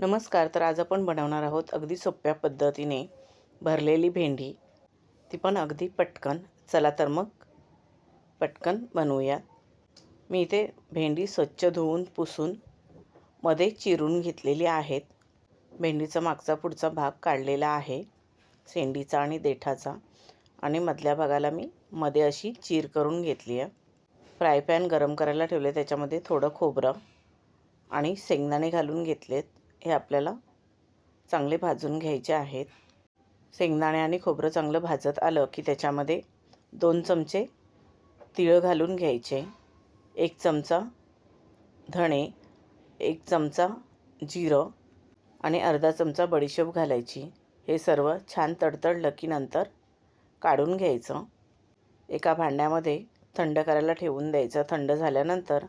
नमस्कार तर आज आपण बनवणार आहोत अगदी सोप्या पद्धतीने भरलेली भेंडी. ती पण अगदी पटकन. चला तर मग पटकन बनवूयात. मी इथे भेंडी स्वच्छ धुवून पुसून मध्ये चिरून घेतलेली आहेत. भेंडीचा मागचा पुढचा भाग काढलेला आहे शेंडीचा आणि देठाचा. आणि मधल्या भागाला मी मध्ये अशी चीर करून घेतली आहे. फ्राय पॅन गरम करायला ठेवले त्याच्यामध्ये थोडं खोबरं आणि शेंगदाणे घालून घेतलेत. हे आपल्याला चांगले भाजून घ्यायचे आहेत. शेंगदाणे आणि खोबरं चांगलं भाजत आलं की त्याच्यामध्ये दोन चमचे तिळ घालून घ्यायचे. एक चमचा धणे एक चमचा जिरं आणि अर्धा चमचा बडीशेप घालायची. हे सर्व छान तडतडलं की नंतर काढून घ्यायचं. एका भांड्यामध्ये थंड करायला ठेवून द्यायचं. थंड झाल्यानंतर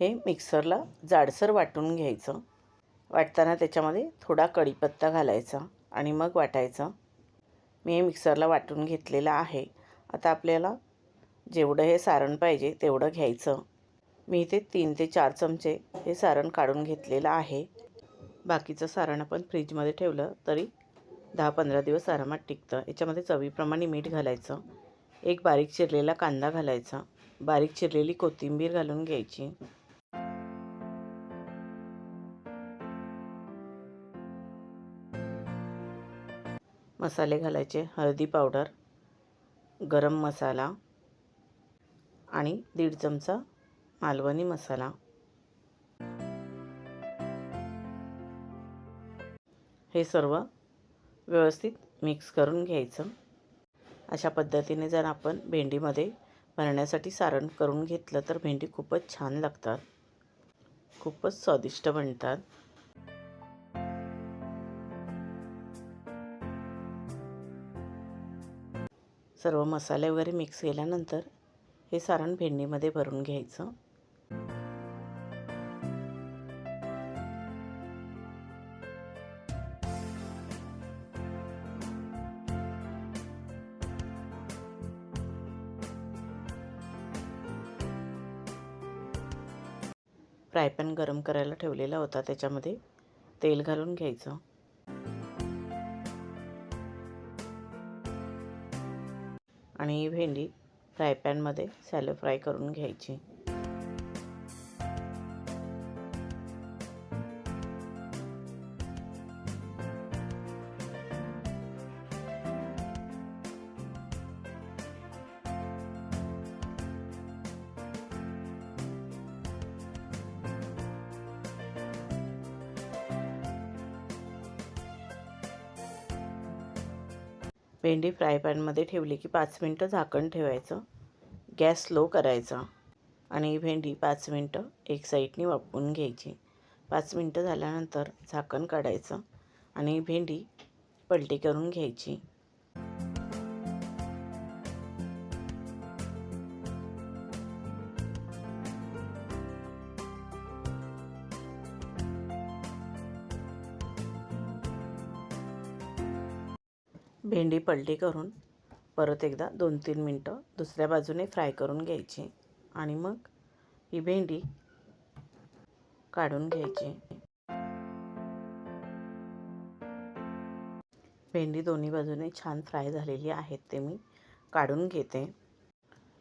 हे मिक्सरला जाडसर वाटून घ्यायचं. वाटताना त्याच्यामध्ये थोडा कढीपत्ता घालायचा आणि मग वाटायचं. मी हे मिक्सरला वाटून घेतलेलं आहे. आता आपल्याला जेवढं हे सारण पाहिजे तेवढं घ्यायचं. मी इथे तीन ते चार चमचे हे सारण काढून घेतलेलं आहे. बाकीचं सारण आपण फ्रीजमध्ये ठेवलं तरी दहा पंधरा दिवस आरामात टिकतं. याच्यामध्ये चवीप्रमाणे मीठ घालायचं. एक बारीक चिरलेला कांदा घालायचा. बारीक चिरलेली कोथिंबीर घालून घ्यायची. मसाले घालायचे. हळदी पावडर गरम मसाला आणि दीड चमचा मालवणी मसाला. हे सर्व व्यवस्थित मिक्स करून घ्यायचं. अशा पद्धतीने जर आपण भेंडीमध्ये भरण्यासाठी सारण करून घेतलं तर भेंडी खूपच छान लागतात. खूपच स्वादिष्ट बनतात. सर्व मसाले वगैरे मिक्स केल्यानंतर हे सारण भेंडीमध्ये भरून घ्यायचं. फ्राय पॅन गरम करायला ठेवलेला होता त्याच्यामध्ये तेल घालून घ्यायचं. आणि ही भेंडी फ्राय पॅनमध्ये सॅलो फ्राय करून घ्यायची. भेंडी फ्राय पॅनमध्ये ठेवली की पाच मिनटं झाकण ठेवायचं. गॅस स्लो करायचा आणि भेंडी पाच मिनटं एक साईडनी वापरून घ्यायची. पाच मिनटं झाल्यानंतर झाकण काढायचं आणि भेंडी पलटी करून घ्यायची. भेंडी पलटी करून परत एकदा दोन तीन मिनटं दुसऱ्या बाजूने फ्राय करून घ्यायची आणि मग ही भेंडी काढून घ्यायची. भेंडी दोन्ही बाजूने छान फ्राय झालेली आहेत ते मी काढून घेते.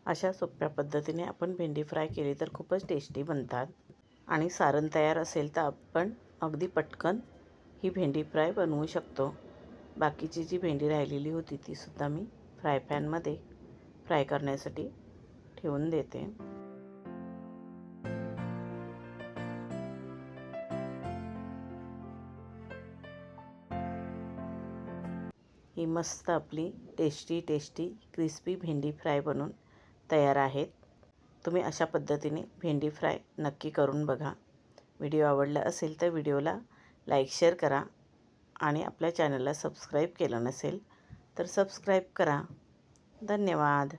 अशा सोप्या पद्धतीने आपण भेंडी फ्राय केली तर खूपच टेस्टी बनतात. आणि सारण तयार असेल तर आपण अगदी पटकन ही भेंडी फ्राय बनवू शकतो. बाकीची जी भेंडी राहिलेली होती तीसुद्धा मी फ्राय पॅनमध्ये फ्राय करण्यासाठी ठेवून देते. ही मस्त आपली टेस्टी टेस्टी क्रिस्पी भेंडी फ्राय बनून तयार आहेत. तुम्ही अशा पद्धतीने भेंडी फ्राय नक्की करून बघा. व्हिडिओ आवडला असेल तर व्हिडिओला लाईक शेअर करा. आणि आपल्या चॅनलला सबस्क्राईब केलं नसेल तर सबस्क्राईब करा. धन्यवाद.